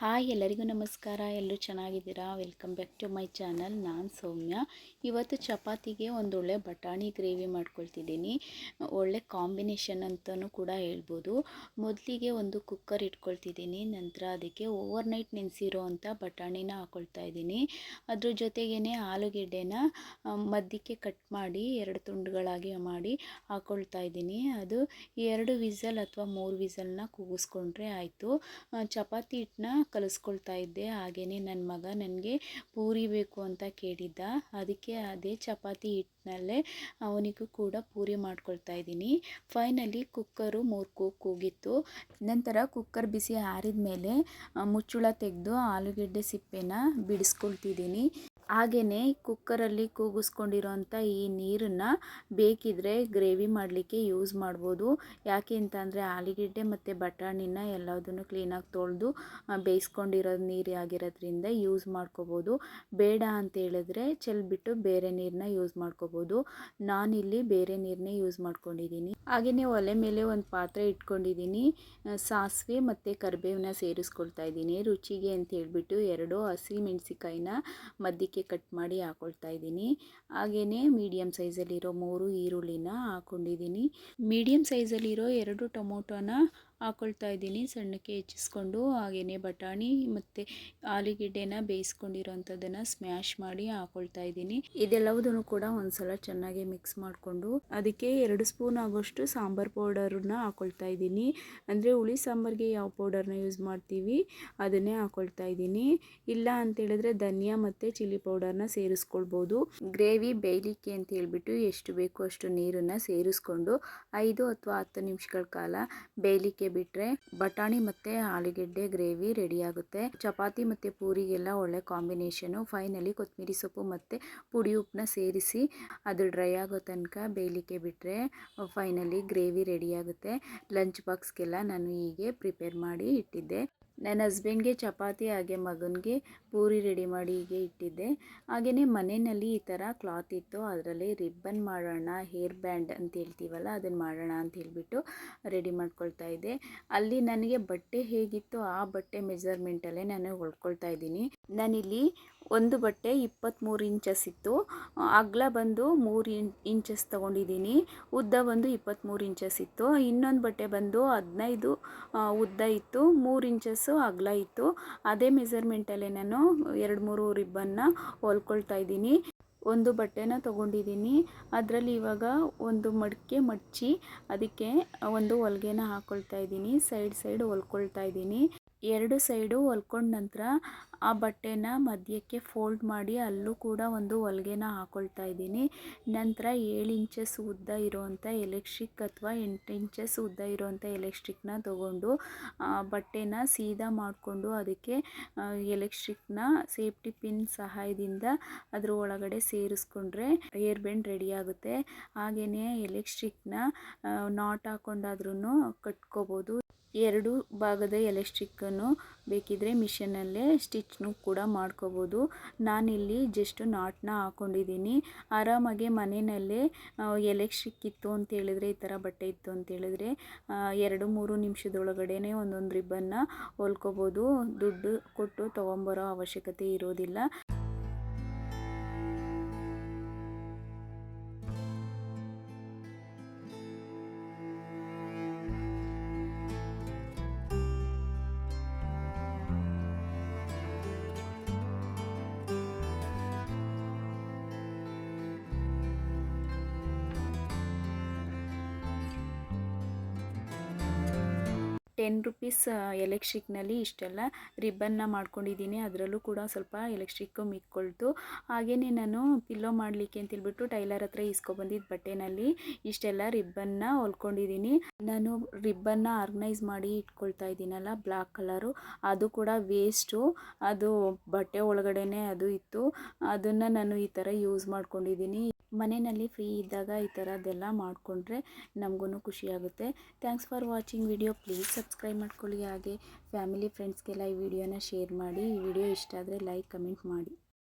Hi hi ಎಲ್ಲರಿಗೂ ನಮಸ್ಕಾರ. ಎಲ್ಲರೂ ಚೆನ್ನಾಗಿದ್ದೀರಾ? Welcome back to my channel ನಾನು ಸೌಮ್ಯ. ಇವತ್ತು ಚಪಾತಿಗೆ ಒಂದೊಳ್ಳೆ ಬಟಾಣಿ ಗ್ರೇವಿ ಮಾಡ್ಕೊಳ್ತಿದ್ದೀನಿ. ಒಳ್ಳೆ ಕಾಂಬಿನೇಷನ್ ಅಂತಲೂ ಕೂಡ ಹೇಳ್ಬೋದು. ಮೊದಲಿಗೆ ಒಂದು ಕುಕ್ಕರ್ ಇಟ್ಕೊಳ್ತಿದ್ದೀನಿ. ನಂತರ ಅದಕ್ಕೆ ಓವರ್ ನೈಟ್ ನೆನೆಸಿರೋ ಅಂಥ ಬಟಾಣಿನ ಹಾಕ್ಕೊಳ್ತಾ ಇದ್ದೀನಿ. ಅದ್ರ ಜೊತೆಗೇ ಆಲೂಗೆಡ್ಡೆನ ಮಧ್ಯಕ್ಕೆ ಕಟ್ ಮಾಡಿ, ಎರಡು ತುಂಡುಗಳಾಗಿ ಮಾಡಿ ಹಾಕ್ಕೊಳ್ತಾ ಇದ್ದೀನಿ. ಅದು ಎರಡು ವಿಸಲ್ ಅಥವಾ ಮೂರು ವಿಸಲ್ನ ಕೂಗಿಸ್ಕೊಂಡ್ರೆ ಆಯಿತು. ಚಪಾತಿ ಹಿಟ್ಟನ್ನ ಕಲಿಸ್ಕೊಳ್ತಾ ಇದ್ದೆ. ಹಾಗೆಯೇ ನನ್ನ ಮಗ ನನಗೆ ಪೂರಿ ಬೇಕು ಅಂತ ಕೇಳಿದ್ದ. ಅದಕ್ಕೆ ಅದೇ ಚಪಾತಿ ಹಿಟ್ಟಿನಲ್ಲೇ ಅವನಿಗೂ ಕೂಡ ಪೂರಿ ಮಾಡ್ಕೊಳ್ತಾ ಇದ್ದೀನಿ. ಫೈನಲಿ ಕುಕ್ಕರು ಮೂರು ಕೂಕ್ ಕೂಗಿತ್ತು. ನಂತರ ಕುಕ್ಕರ್ ಬಿಸಿ ಆರಿದ ಮೇಲೆ ಮುಚ್ಚುಳ ತೆಗೆದು ಆಲೂಗೆಡ್ಡೆ ಸಿಪ್ಪೆನ ಬಿಡಿಸ್ಕೊಳ್ತಿದ್ದೀನಿ. ಹಾಗೆಯೇ ಕುಕ್ಕರಲ್ಲಿ ಕೂಗಿಸ್ಕೊಂಡಿರೋಂಥ ಈ ನೀರನ್ನು ಬೇಕಿದ್ರೆ ಗ್ರೇವಿ ಮಾಡಲಿಕ್ಕೆ ಯೂಸ್ ಮಾಡ್ಬೋದು. ಯಾಕೆ ಅಂತಂದರೆ ಆಲೂಗೆಡ್ಡೆ ಮತ್ತು ಬಟಾಣಿನ ಎಲ್ಲದನ್ನು ಕ್ಲೀನಾಗಿ ತೊಳೆದು ಬೇಯಿಸ್ಕೊಂಡಿರೋ ನೀರು ಆಗಿರೋದ್ರಿಂದ ಯೂಸ್ ಮಾಡ್ಕೋಬೋದು. ಬೇಡ ಅಂತ ಹೇಳಿದ್ರೆ ಚೆಲ್ಬಿಟ್ಟು ಬೇರೆ ನೀರನ್ನ ಯೂಸ್ ಮಾಡ್ಕೋಬೋದು. ನಾನಿಲ್ಲಿ ಬೇರೆ ನೀರನ್ನೇ ಯೂಸ್ ಮಾಡ್ಕೊಂಡಿದ್ದೀನಿ. ಹಾಗೆಯೇ ಒಲೆ ಮೇಲೆ ಒಂದು ಪಾತ್ರೆ ಇಟ್ಕೊಂಡಿದ್ದೀನಿ. ಸಾಸಿವೆ ಮತ್ತು ಕರಿಬೇವನ್ನ ಸೇರಿಸ್ಕೊಳ್ತಾ ಇದ್ದೀನಿ. ರುಚಿಗೆ ಅಂತ ಹೇಳಿಬಿಟ್ಟು ಎರಡು ಹಸಿ ಮೆಣಸಿಕಾಯಿನ ಕಟ್ ಮಾಡಿ ಹಾಕೊಳ್ತಾ ಇದ್ದೀನಿ. ಹಾಗೆಯೇ ಮೀಡಿಯಮ್ ಸೈಜಲ್ಲಿರೋ ಮೂರು ಈರುಳ್ಳಿನ ಹಾಕ್ಕೊಂಡಿದ್ದೀನಿ ಮೀಡಿಯಮ್ ಸೈಜಲ್ಲಿರೋ ಎರಡು ಟೊಮೊಟೊನ ಹಾಕ್ಕೊಳ್ತಾ ಇದ್ದೀನಿ. ಸಣ್ಣಕ್ಕೆ ಹೆಚ್ಚಿಸ್ಕೊಂಡು ಹಾಗೆಯೇ ಬಟಾಣಿ ಮತ್ತು ಆಲೂಗೆಡ್ಡೆನ ಬೇಯಿಸ್ಕೊಂಡಿರೋಂಥದ್ದನ್ನು ಸ್ಮ್ಯಾಶ್ ಮಾಡಿ ಹಾಕ್ಕೊಳ್ತಾ ಇದ್ದೀನಿ. ಇದೆಲ್ಲವುದನ್ನು ಕೂಡ ಒಂದ್ಸಲ ಚೆನ್ನಾಗಿ ಮಿಕ್ಸ್ ಮಾಡಿಕೊಂಡು ಅದಕ್ಕೆ ಎರಡು ಸ್ಪೂನ್ ಆಗೋಷ್ಟು ಸಾಂಬಾರ್ ಪೌಡರನ್ನ ಹಾಕೊಳ್ತಾ ಇದ್ದೀನಿ. ಅಂದರೆ ಹುಳಿ ಸಾಂಬಾರಿಗೆ ಯಾವ ಪೌಡರ್ನ ಯೂಸ್ ಮಾಡ್ತೀವಿ ಅದನ್ನೇ ಹಾಕ್ಕೊಳ್ತಾ ಇದ್ದೀನಿ. ಇಲ್ಲ ಅಂತೇಳಿದ್ರೆ ಧನಿಯಾ ಮತ್ತು ಚಿಲ್ಲಿ ಪೌಡರ್ನ ಸೇರಿಸ್ಕೊಳ್ಬೋದು. ಗ್ರೇವಿ ಬೇಯಲಿಕ್ಕೆ ಅಂತ ಹೇಳ್ಬಿಟ್ಟು ಎಷ್ಟು ಬೇಕೋ ಅಷ್ಟು ನೀರನ್ನು ಸೇರಿಸ್ಕೊಂಡು ಐದು ಅಥವಾ ಹತ್ತು ನಿಮಿಷಗಳ ಕಾಲ ಬೇಯಲಿಕ್ಕೆ ಬಿಟ್ಟರೆ ಬಟಾಣಿ ಮತ್ತು ಆಲೂಗೆಡ್ಡೆ ಗ್ರೇವಿ ರೆಡಿ ಆಗುತ್ತೆ ಚಪಾತಿ ಮತ್ತು ಪೂರಿಗೆಲ್ಲ ಒಳ್ಳೆ ಕಾಂಬಿನೇಷನು. ಫೈನಲಿ ಕೊತ್ತಂಬರಿ ಸೊಪ್ಪು ಮತ್ತು ಪುಡಿ ಉಪ್ಪನ್ನ ಸೇರಿಸಿ ಅದು ಡ್ರೈ ಆಗೋ ತನಕ ಬೇಯಲಿಕ್ಕೆ ಬಿಟ್ಟರೆ ಫೈನಲಿ ಗ್ರೇವಿ ರೆಡಿ ಆಗುತ್ತೆ ಲಂಚ್ ಬಾಕ್ಸ್ಗೆಲ್ಲ ನಾನು ಹೀಗೆ ಪ್ರಿಪೇರ್ ಮಾಡಿ ಇಟ್ಟಿದ್ದೆ. ನನ್ನ ಹಸ್ಬೆಂಡ್ಗೆ ಚಪಾತಿ ಹಾಗೆ ಮಗನಿಗೆ ಪೂರಿ ರೆಡಿ ಮಾಡಿ ಹೀಗೆ ಇಟ್ಟಿದ್ದೆ. ಹಾಗೆಯೇ ಮನೆಯಲ್ಲಿ ಈ ಥರ ಕ್ಲಾತ್ ಇತ್ತು. ಅದರಲ್ಲಿ ರಿಬ್ಬನ್ ಮಾಡೋಣ ಹೇರ್ ಬ್ಯಾಂಡ್ ಅಂತ ಹೇಳ್ತೀವಲ್ಲ ಅದನ್ನು ಮಾಡೋಣ ಅಂತ ಹೇಳಿಬಿಟ್ಟು ರೆಡಿ ಮಾಡ್ಕೊಳ್ತಾ ಇದ್ದೆ. ಅಲ್ಲಿ ನನಗೆ ಬಟ್ಟೆ ಹೇಗಿತ್ತು, ಆ ಬಟ್ಟೆ ಮೆಜರ್ಮೆಂಟಲ್ಲೇ ನಾನು ಹೊಲ್ಕೊಳ್ತಾ ಇದ್ದೀನಿ. ನಾನಿಲ್ಲಿ ಒಂದು ಬಟ್ಟೆ ಇಪ್ಪತ್ತ್ಮೂರು ಇಂಚಸ್ ಇತ್ತು. ಅಗಲ ಬಂದು ಮೂರು ಇಂಚಸ್ ತೊಗೊಂಡಿದ್ದೀನಿ. ಉದ್ದ ಬಂದು ಇಪ್ಪತ್ತ್ಮೂರು ಇಂಚಸ್ ಇತ್ತು. ಇನ್ನೊಂದು ಬಟ್ಟೆ ಬಂದು ಹದಿನೈದು ಉದ್ದ ಇತ್ತು. ಮೂರು ಇಂಚಸ್ಸು ಅಗಲ ಇತ್ತು. ಅದೇ ಮೆಸರ್ಮೆಂಟಲ್ಲೇ ನಾನು ಎರಡು ಮೂರು ರಿಬ್ಬನ್ನ ಹೊಲ್ಕೊಳ್ತಾ ಇದ್ದೀನಿ. ಒಂದು ಬಟ್ಟೆನ ತೊಗೊಂಡಿದ್ದೀನಿ. ಅದರಲ್ಲಿ ಇವಾಗ ಒಂದು ಮಡಿಕೆ ಮಡಚಿ, ಅದಕ್ಕೆ ಒಂದು ಹೊಲ್ಗೆನ ಹಾಕ್ಕೊಳ್ತಾ ಇದ್ದೀನಿ. ಸೈಡ್ ಸೈಡ್ ಹೊಲ್ಕೊಳ್ತಾ ಇದ್ದೀನಿ. ಎರಡು ಸೈಡು ಹೊಲ್ಕೊಂಡ ನಂತರ ಆ ಬಟ್ಟೆನ ಮಧ್ಯಕ್ಕೆ ಫೋಲ್ಡ್ ಮಾಡಿ ಅಲ್ಲೂ ಕೂಡ ಒಂದು ಹೊಲ್ಗೆನ ಹಾಕ್ಕೊಳ್ತಾ ಇದ್ದೀನಿ. ನಂತರ ಏಳು ಇಂಚಸ್ ಉದ್ದ ಇರೋವಂಥ ಎಲೆಕ್ಟ್ರಿಕ್ ಅಥವಾ ಎಂಟು ಇಂಚಸ್ ಉದ್ದ ಇರೋವಂಥ ಎಲೆಕ್ಟ್ರಿಕ್ನ ತೊಗೊಂಡು ಬಟ್ಟೆನ ಸೀದಾ ಮಾಡಿಕೊಂಡು ಅದಕ್ಕೆ ಎಲೆಕ್ಟ್ರಿಕ್ನ ಸೇಫ್ಟಿ ಪಿನ್ ಸಹಾಯದಿಂದ ಅದರ ಒಳಗಡೆ ಸೇರಿಸ್ಕೊಂಡ್ರೆ ಏರ್ ಬೆಂಡ್ ರೆಡಿ ಆಗುತ್ತೆ. ಹಾಗೆಯೇ ಎಲೆಕ್ಟ್ರಿಕ್ನ ನಾಟ್ ಹಾಕ್ಕೊಂಡಾದ್ರೂ ಕಟ್ಕೋಬೋದು. ಎರಡು ಭಾಗದ ಎಲೆಕ್ಟ್ರಿಕ್ಕನ್ನು ಬೇಕಿದ್ರೆ ಮಿಷನಲ್ಲೇ ಸ್ಟಿಚ್ನು ಕೂಡ ಮಾಡ್ಕೋಬೋದು. ನಾನಿಲ್ಲಿ ಜಸ್ಟ್ ನಾಟ್ನ ಹಾಕ್ಕೊಂಡಿದ್ದೀನಿ ಆರಾಮಾಗಿ ಮನೆಯಲ್ಲೇ ಎಲೆಕ್ಟ್ರಿಕ್ ಇತ್ತು ಅಂತ ಹೇಳಿದ್ರೆ ಈ ಥರ ಬಟ್ಟೆ ಇತ್ತು ಅಂತ ಹೇಳಿದ್ರೆ ಎರಡು ಮೂರು ನಿಮಿಷದೊಳಗಡೆ ಒಂದೊಂದು ರಿಬ್ಬನ್ನ ಹೊಲ್ಕೋಬೋದು. ದುಡ್ಡು ಕೊಟ್ಟು ತೊಗೊಂಬರೋ ಅವಶ್ಯಕತೆ ಇರೋದಿಲ್ಲ. ಟೆನ್ ರುಪೀಸ್ ಎಲೆಕ್ಟ್ರಿಕ್ನಲ್ಲಿ ಇಷ್ಟೆಲ್ಲ ರಿಬ್ಬನ್ನ ಮಾಡ್ಕೊಂಡಿದ್ದೀನಿ. ಅದರಲ್ಲೂ ಕೂಡ ಸ್ವಲ್ಪ ಎಲೆಕ್ಟ್ರಿಕ್ಕು ಮಿಕ್ಕೊಳ್ತು. ಹಾಗೆಯೇ ನಾನು ಪಿಲ್ಲೋ ಮಾಡಲಿಕ್ಕೆ ಅಂತೇಳ್ಬಿಟ್ಟು ಟೈಲರ್ ಹತ್ರ ಇಸ್ಕೊಬಂದಿದ್ದು ಬಟ್ಟೆನಲ್ಲಿ ಇಷ್ಟೆಲ್ಲ ರಿಬ್ಬನ್ನ ಹೊಲ್ಕೊಂಡಿದ್ದೀನಿ. ನಾನು ರಿಬ್ಬನ್ನ ಆರ್ಗನೈಸ್ ಮಾಡಿ ಇಟ್ಕೊಳ್ತಾ ಇದ್ದೀನಲ್ಲ ಬ್ಲ್ಯಾಕ್ ಕಲರು ಅದು ಕೂಡ ವೇಸ್ಟು ಅದು ಬಟ್ಟೆ ಒಳಗಡೆನೆ ಅದು ಇತ್ತು. ಅದನ್ನು ನಾನು ಈ ಥರ ಯೂಸ್ ಮಾಡ್ಕೊಂಡಿದ್ದೀನಿ. ಮನೆಯಲ್ಲಿ ಫ್ರೀ ಇದ್ದಾಗ ಈ ಥರದ್ದೆಲ್ಲ ಮಾಡಿಕೊಂಡ್ರೆ ನಮಗೂ ಖುಷಿಯಾಗುತ್ತೆ thanks for watching video please subscribe ಮಾಡ್ಕೊಳ್ಳಿ, ಹಾಗೆ ಫ್ಯಾಮಿಲಿ ಫ್ರೆಂಡ್ಸ್ಗೆಲ್ಲ ಈ ವಿಡಿಯೋನ ಶೇರ್ ಮಾಡಿ. ಈ ವಿಡಿಯೋ ಇಷ್ಟ ಆದರೆ ಲೈಕ್ ಕಮೆಂಟ್ ಮಾಡಿ.